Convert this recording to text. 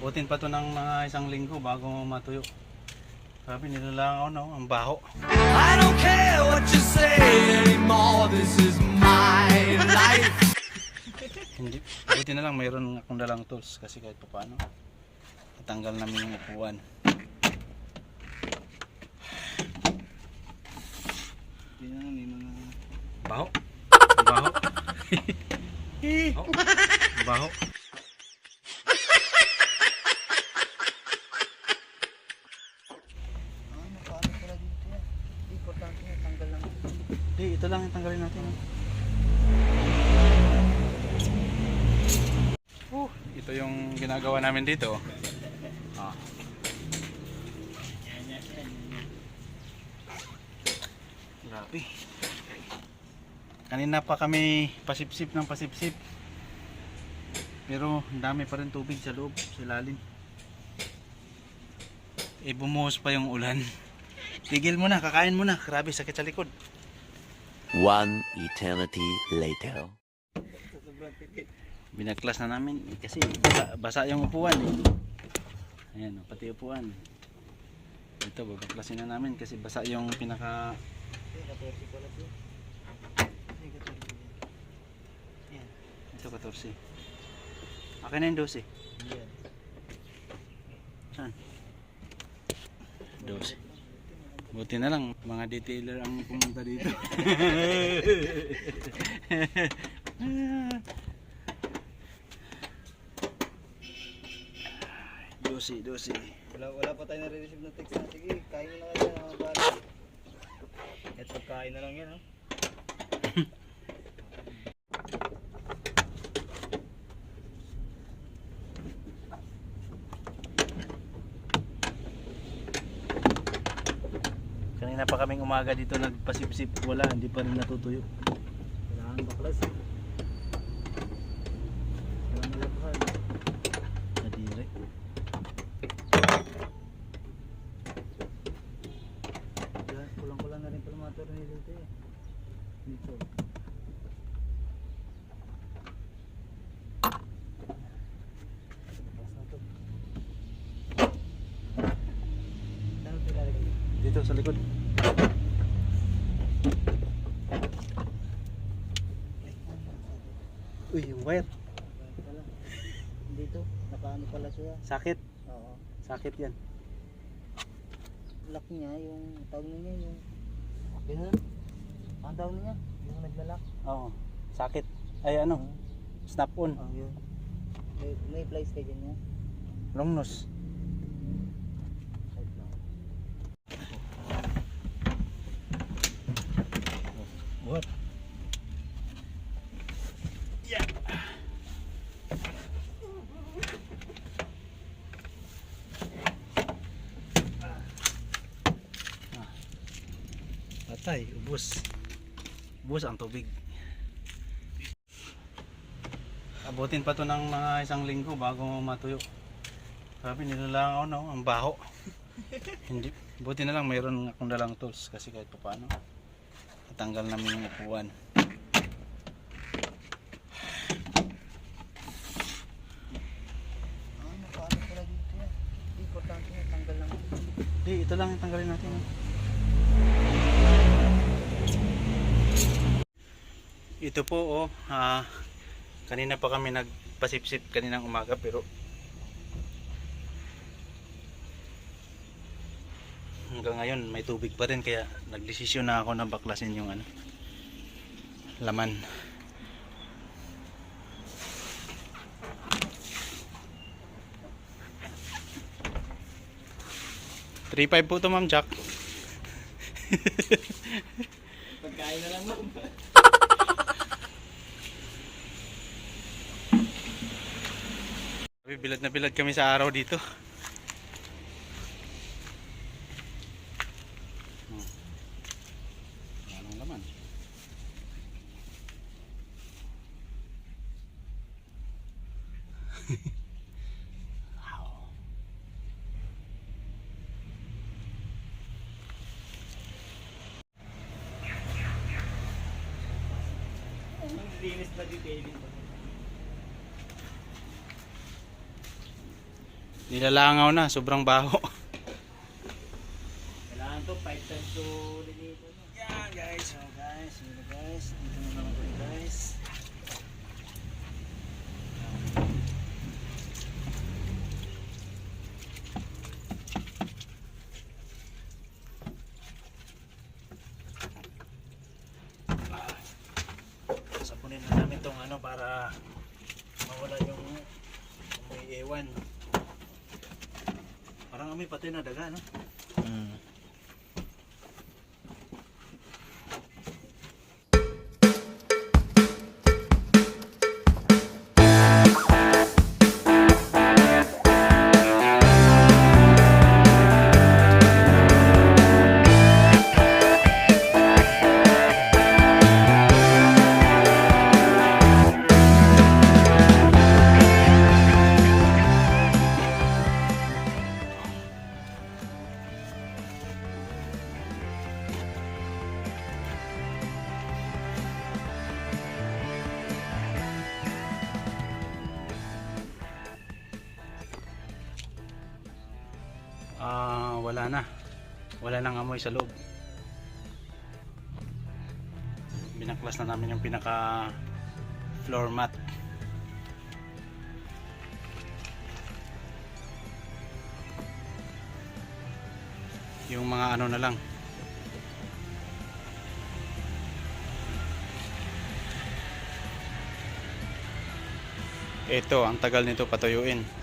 Butin pa to ng mga isang linggo bago matuyo. Sabi nilalang ako no, ang baho. I don't care what you say anymore. This is my life. Hindi. Buti na lang mayroon akong dalang tools kasi kahit pa paano. Natanggal namin yung upuan. Yan, may mga... Baho. Baho. Baho. Baho. Ah, nakaano pala dito yan. Importante yan, tanggal lang. Di, ito lang yung tanggalin natin. Oh, ito yung ginagawa namin dito. Ah. Grabe. Kanina pa kami pasipsip ng pasipsip. Pero dami pa rin tubig sa loob, sa lalim. Eh bumuhos pa yung ulan. Tigil mo na, kakain mo na. Grabe, sakit sa likod. One eternity later. binaklas na namin eh, kasi basa, basa yung upuan eh. Ayan, oh, pati upuan. Ito, babaklasin na namin kasi basa yung pinaka... 14 pala to. 14 yan. Ito, 14. Akin na yung 12. Yan. Saan? 12. Buti na lang, mga detailer ang pumunta dito. Dosi, dosi. Wala, wala pa tayo nare-receive ng text na. Sige, kain na kayo ng mga bata. At pagkain na lang yan, ha? Kanina pa kaming umaga dito nagpasipsip, wala, hindi pa rin natutuyo. Kailangan baklas. Wala malabhan. Nadire. Wala, kulang-kulang na rin pala mga tornilyo dito eh. Dito. Dito sa likod. Uy, yung wire. Dito, nakaano pala siya. Sakit. Oo. Sakit yan. Lock niya, yung tawag na niya, yung... Okay na? Ang tawag niya? Yung naglalak? Oo. Sakit. Ay ano, snap on. Oh, yun. May, may plies kayo dyan niya? Long nose. Side lang. What? Yeah. Ah. Patay, ubos. Ubos ang tubig. Abutin pa to ng mga isang linggo bago matuyo. Sabi nilalang ako no, ang baho. Hindi, buti na lang mayroon akong dalang tools kasi kahit pa paano. Natanggal namin yung upuan. Ah. Di, ito lang yung tanggalin natin. oh. Ito po oh, ah, kanina pa kami nagpasipsip kaninang umaga pero hanggang ngayon may tubig pa rin kaya nagdesisyon na ako na baklasin yung ano laman. Three five po to Ma'am Jack. Pagkain na lang mo. Sabi, Bilad na bilad kami sa araw dito. Hmm. Anong laman? wow. Linis na detailing Nilalangaw na, sobrang baho. Kailangan to 5 times to no? Yan guys, so guys, yun guys, dito na naman kami guys. Sapunin na namin tong ano para mawala yung amoy ewan. Parang amoy pati na daga, no? Wala na. Wala nang amoy sa loob. Binaklas na namin yung pinaka floor mat. Yung mga ano na lang. Ito, ang tagal nito patuyuin.